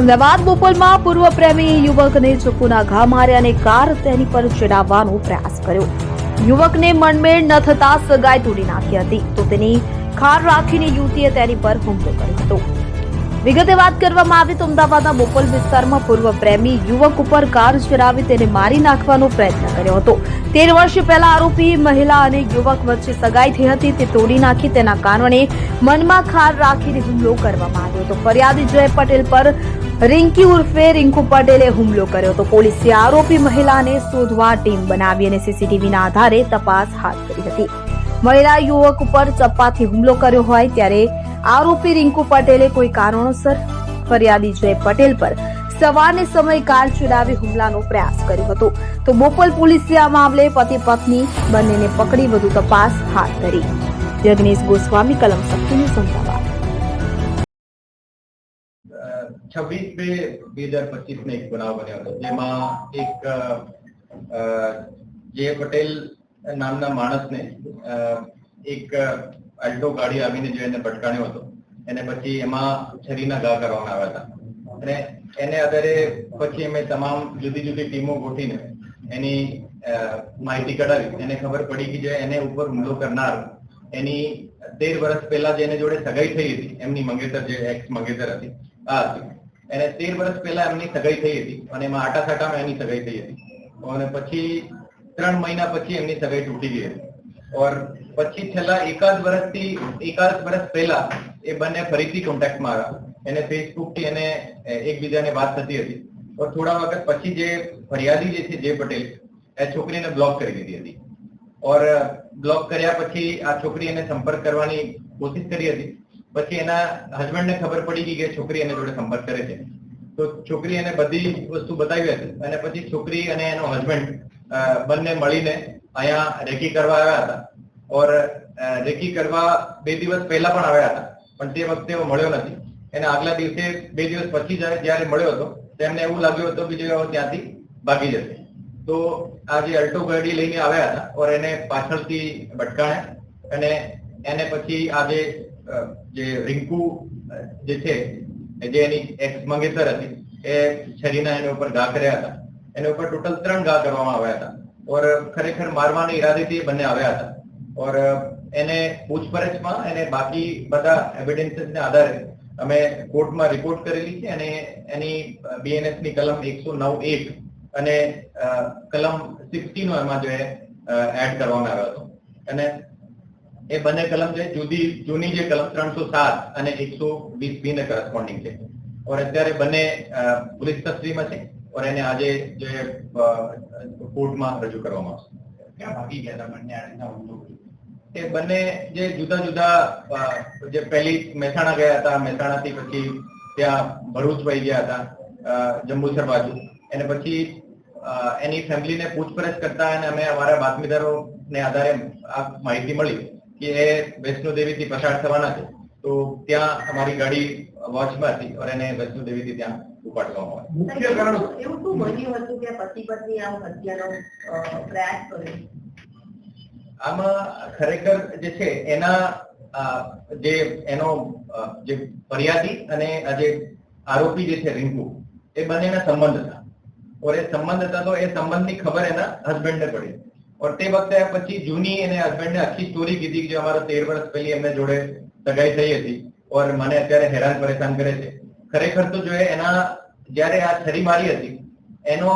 અમદાવાદ બોપલમાં પૂર્વ પ્રેમી યુવકને ચપ્પુના ઘા માર્યા અને કાર તેની પર ચડાવવાનો પ્રયાસ કર્યો. યુવકને મનમેળ ન થતા સગાઈ તોડી નાખી હતી, તો તેની ખાર રાખીને યુવતીએ તેની પર હુમલો કર્યો હતો. વિગતે વાત કરવામાં આવી તો અમદાવાદના બોપલ વિસ્તારમાં પૂર્વ પ્રેમી યુવક ઉપર કાર ચડાવી તેને મારી નાખવાનો પ્રયત્ન કર્યો હતો. તેર વર્ષ પહેલા આરોપી મહિલા અને યુવક વચ્ચે સગાઈ થઈ હતી. તે તોડી નાખી, તેના કારણે મનમાં ખાર રાખીને હુમલો કરવામાં આવ્યો હતો. ફરિયાદી જય પટેલ પર રિંકી ઉર્ફે રિંકુ પટેલે હુમલો કર્યો હતો. પોલીસે આરોપી મહિલાને શોધવા ટીમ બનાવી અને સીસીટીવીના આધારે તપાસ હાથ ધરી હતી. મહિલા યુવક ઉપર ચપ્પાથી હુમલો કર્યો હોય ત્યારે આરોપી રિંકુ પટેલે કોઈ કારણોસર ફરિયાદી જય પટેલ પર સવારને સમય કાર ચડાવી હુમલાનો પ્રયાસ કર્યો હતો. તો બોપલ પોલીસે આ મામલે પતિ પત્ની બંનેને પકડી વધુ તપાસ હાથ ધરી. જગનેશ ગોસ્વામી, કલમ શક્તિનું સંતાવા છવ્વીસ બે બે હજાર પચીસ ને એક બનાવ બન્યો હતો, જેમાં એક જે પટેલ નામના માણસને એક અલ્ટો ગાડી આવીને જો એને ભટકાણ્યો હતો, એને પછી એમાં છરીના ઘા કરવામાં આવ્યા હતા. અને એને આધારે પછી અમે તમામ જુદી જુદી ટીમો ગોઠવીને એની માહિતી કઢાવી. એને ખબર પડી કે જે એને ઉપર હુમલો કરનાર એની તેર વર્ષ પહેલા જેને જોડે સગાઈ થઈ હતી, એમની મંગેતર જે એક્સ મંગેતર હતી, આ હતી. એને તેર વર્ષ પહેલા એમની સગાઈ થઈ હતી અને એમાં આટાસાટામાં એની સગાઈ થઈ હતી. અને પછી ત્રણ મહિના પછી એમની સગાઈ તૂટી ગઈ હતી. ઓર પછી છેલ્લા એકાદ વર્ષથી એકાદ વર્ષ પહેલા એ બંને ફરીથી કોન્ટેક્ટમાં આવ્યા. એને ફેસબુકથી એને એકબીજાને વાત થતી હતી. ઓર થોડા વખત પછી જે ફરિયાદી જે છે, જે પટેલ, એ છોકરીને બ્લોક કરી દીધી હતી. ઓર બ્લોક કર્યા પછી આ છોકરી એને સંપર્ક કરવાની કોશિશ કરી હતી. પછી એના હસબન્ડને ખબર પડી ગઈ કે છોકરી એને જોડે સંપર્ક કરે છે. તો છોકરી એને બધી વસ્તુ બતાવી હતી. અને પછી છોકરી અને એનો હસબન્ડ બંને મળીને અહીંયા રેકી કરવા આવ્યા હતા. ઓર રેકી કરવા બે દિવસ પહેલા પણ આવ્યા હતા. પણ તે વખતે મળ્યો નથી. એને આગલા દિવસે બે દિવસ પછી જ્યારે મળ્યો હતો, તેમને એવું લાગ્યું હતું કે જે ત્યાંથી ભાગી જશે. તો આ જે અલ્ટો ગાડી લઈને આવ્યા હતા, ઓર એને પાછળથી ભટકાણ્યા અને એને પછી આ જે રિંકુ જે છે, જે એની એક્સ મંગેતર હતી, એ છરીના એના ઉપર ઘા કર્યા હતા. એના ઉપર ટોટલ ત્રણ ઘા કરવામાં આવ્યા હતા. ઓર ખરેખર મારવાના ઈરાદેથી બંને આવ્યા હતા ઓર એને પૂછપરછમાં એને બાકી બધા એવિડન્સીસ ને આધારે અમે કોર્ટમાં રિપોર્ટ કરેલી છે અને એની બીએનએસની કલમ એકસો નવ એક અને કલમ સિક્સટી એમાં જે એડ કરવામાં આવ્યો હતો અને એ બંને કલમ છે જુદી, જૂની જે કલમ ત્રણસો સાત અને એકસો વીસ બી ને કરસ્પોન્ડિંગ છે। ઓર અત્યારે બંને પોલીસ કસ્ટડીમાં છે। ઓર એને આજે જે કોર્ટમાં રજૂ કરવામાં આવશે ક્યાં ભાગી ગયા હતા બંને આડેના હુમલો? એ બંને જે જુદા જુદા જે પહેલી મહેસાણા ગયા હતા મહેસાણાથી પછી ત્યાં ભરૂચ વહી ગયા હતા જંબુસર બાજુ. અને પછી એની ફેમિલીને પૂછપરછ કરતા અને અમે અમારા બાતમીદારો ને આધારે આ માહિતી મળી કે એ વૈષ્ણો દેવીથી પસાર થવાના છે. તો ત્યાં અમારી ગાડી વોચમાં હતી અને એને વૈષ્ણો દેવીથી ત્યાં ઉપાડવામાં આવી મુખ્ય કારણ એવું શું બન્યું હતું કે પતિ પત્ની આમ હત્યાનો પ્રયાસ કર્યો? આમાં ખરેખર જે છે એના જે એનો જે ફરિયાદી અને આ જે આરોપી જે છે રિંકુ એ બંનેના સંબંધ હતા. ઓર એ સંબંધ હતા તો એ સંબંધની ખબર એના હસબન્ડને પડી. ઓર તે વખતે પછી જૂની એને હસબન્ડને આખી સ્ટોરી કીધી કે જે અમારો તેર વર્ષ પહેલી એમને જોડે સગાઈ થઈ હતી. ઓર મને અત્યારે હેરાન પરેશાન કરે છે. ખરેખર તો જો એના જ્યારે આ છરી મારી હતી એનો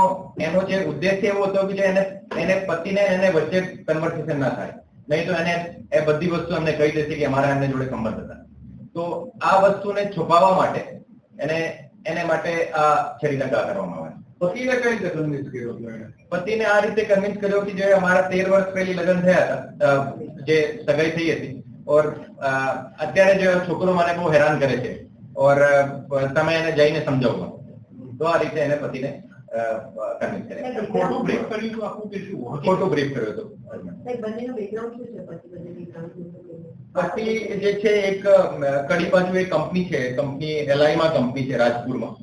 એનો જે ઉદ્દેશ્ય એવો હતો કે એને એને પતિને એને વચ્ચે કન્વર્સેશન ના થાય. નહીં તો એને એ બધી વસ્તુ અમને કહી દેશે કે અમારા એમને જોડે સંબંધ હતા. તો આ વસ્તુને છુપાવવા માટે એને એને માટે આ છરી ઘા કરવામાં આવે. પતિને કઈ રીતે કન્વિન્સ કર્યો પતિને આ રીતે કન્વિન્સ કર્યો કે જે અમારા તેર વર્ષ પહેલી લગ્ન થયા હતા જે સગાઈ થઈ હતી. ઓર અત્યારે જે છોકરો મને બહુ હેરાન કરે છે. ઓર તમે એને જઈને સમજાવો. તો આ રીતે એને પતિને કન્વિન્સ કર્યા. ખોટું બ્રેક કર્યું હતું આખું કે શું? ખોટું બ્રીફ કર્યો બેકગ્રાઉન્ડ શું છે? પતિ પછી જે છે એક કડી બાજુ એક કંપની છે કંપની એલઆઈમાં કંપની છે રાજપુરમાં.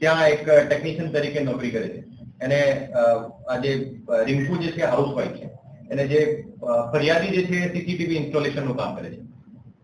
ત્યાં એક ટેકનિશિયન તરીકે નોકરી કરે છે. એને અ, આ જે રિંકુ જે છે હાઉસવાઈફ છે. એને જે ફરિયાદી જે છે સીસીટીવી ઇન્સ્ટોલેશનનું કામ કરે છે.